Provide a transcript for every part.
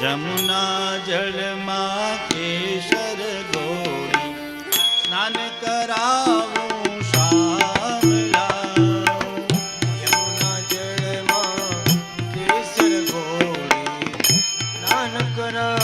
જમુના જળમાં કેસર ગોરી સ્નાન કરાવું શામલા જમુના જળમાં કેસર ગોરી સ્નાન કરાવ.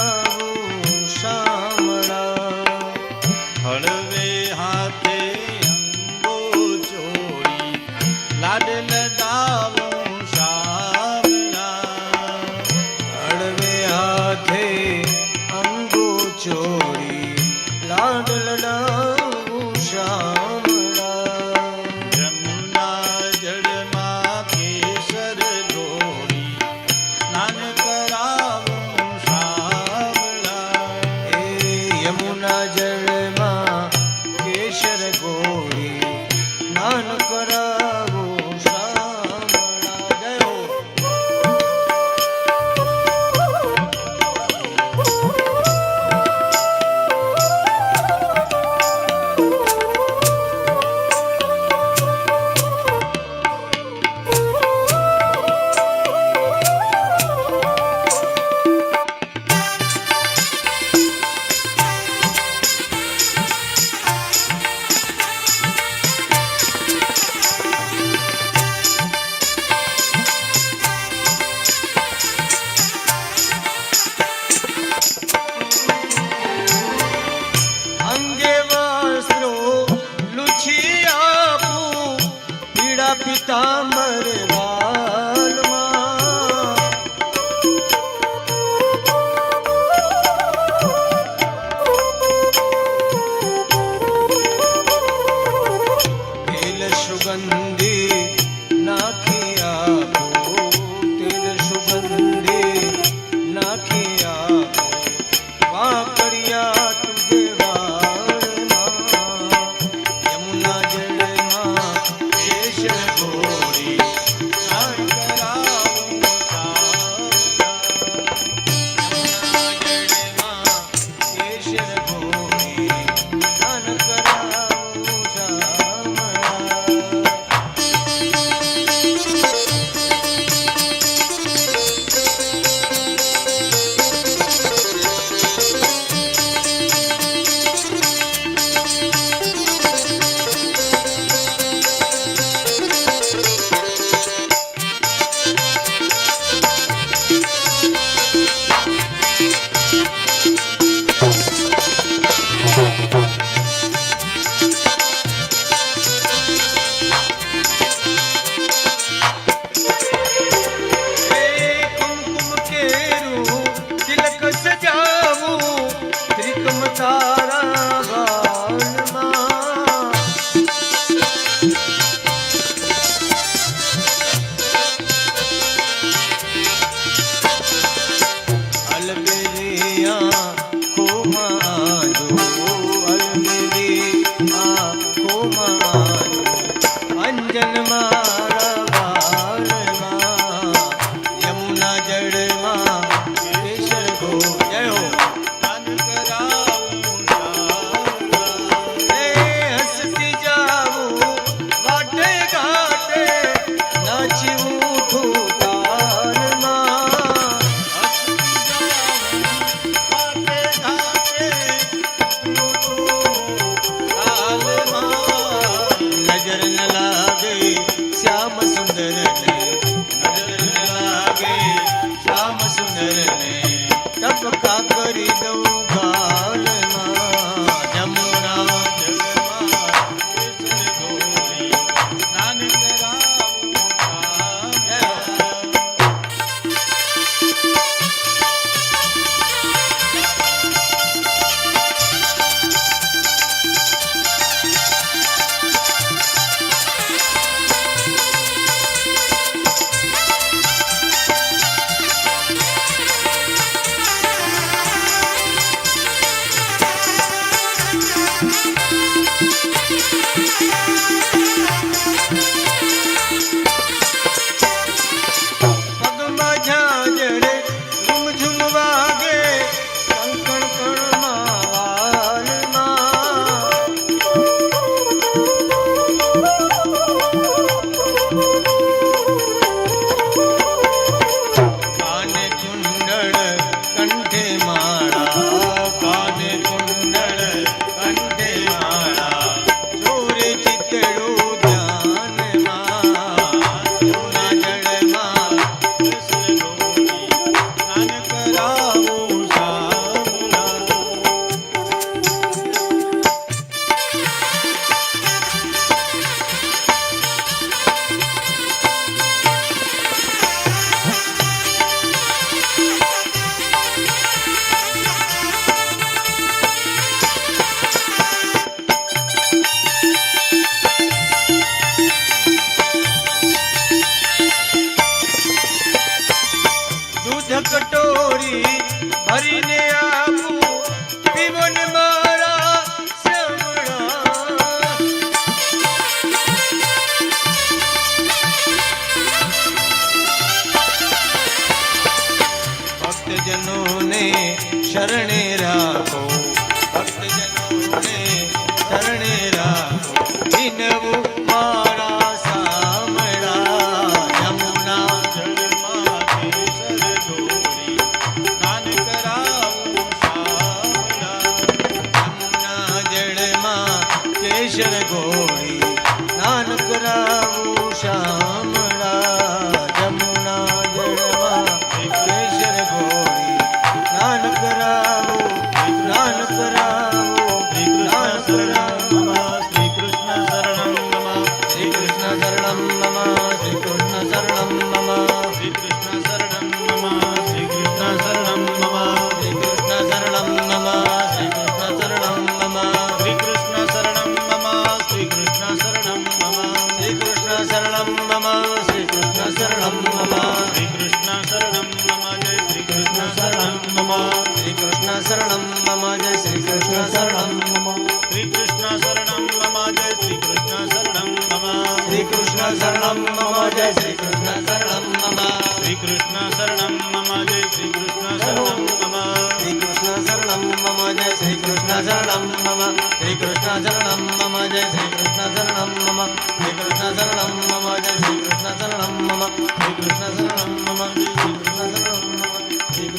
પિતાંબર સુગંધ હુકમ તાર चरणे Música ગોરી ભરીને આપું પીવન મારા શ્યામળા ભક્તજનોને શરણે રાખો. ભક્તજનોને શરણે રાખો. વિનવું સર્વેશ્વર ગોરી નાનક રામ શ્યામ जय श्री कृष्ण शरणं मम श्री कृष्ण शरणं मम जय श्री कृष्ण शरणं मम श्री कृष्ण शरणं मम जय श्री कृष्ण शरणं मम श्री कृष्ण शरणं मम जय श्री कृष्ण शरणं मम श्री कृष्ण शरणं मम जय श्री कृष्ण शरणं मम श्री कृष्ण शरणं मम जय श्री कृष्ण शरणं मम श्री कृष्ण शरणं मम जय श्री कृष्ण शरणं मम श्री कृष्ण